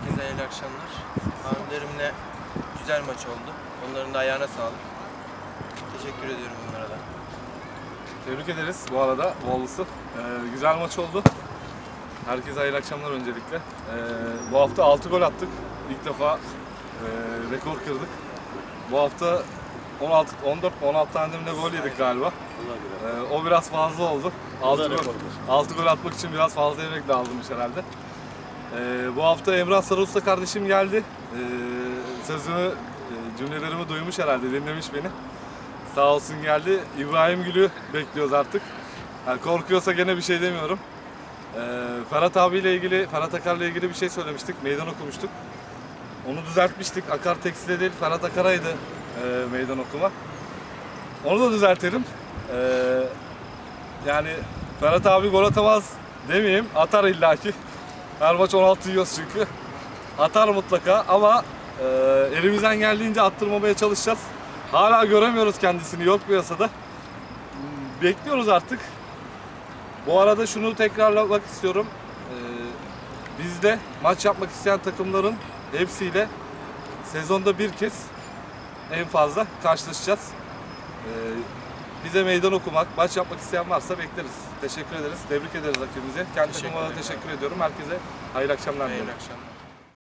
Herkese hayırlı akşamlar. Hanımlarımla güzel maç oldu. Onların da ayağına sağlık. Teşekkür ediyorum bunlara da. Tebrik ederiz bu arada Wallace'ı. Ee, güzel maç oldu. Herkese hayırlı akşamlar öncelikle. Ee, bu hafta 6 gol attık. İlk defa e, rekor kırdık. Bu hafta 16, 14, 16 tane de gol yedik galiba. Ee, o biraz fazla oldu. 6 gol, 6 gol atmak için biraz fazla yemek de aldım herhalde. Ee, bu hafta Emrah Sarıusta kardeşim geldi. Ee, sözümü, e, cümlelerimi duymuş herhalde, dinlemiş beni. Sağ olsun geldi. İbrahim Gül'ü bekliyoruz artık. Yani korkuyorsa gene bir şey demiyorum. Ee, Ferhat abiyle ilgili, Ferhat Akar'la ilgili bir şey söylemiştik. Meydan okumuştuk. Onu düzeltmiştik. Akar Tekstil'e değil, Ferhat Akar'aydı e, meydan okuma. Onu da düzeltelim. Ee, yani Ferhat abi gol atamaz demeyeyim. Atar illaki. Her maç 16 yiyoruz çünkü. Atar mutlaka ama e, elimizden geldiğince attırmamaya çalışacağız. Hala göremiyoruz kendisini yok piyasada. Bekliyoruz artık. Bu arada şunu tekrarlamak istiyorum. Ee, bizde maç yapmak isteyen takımların hepsiyle sezonda bir kez en fazla karşılaşacağız. Ee, bize meydan okumak, maç yapmak isteyen varsa bekleriz. Teşekkür ederiz. Tebrik ederiz rakibimize. Kendi Teşekkür takımıma da ederim. teşekkür ediyorum. Herkese hayırlı akşamlar diliyorum. Hayırlı akşamlar.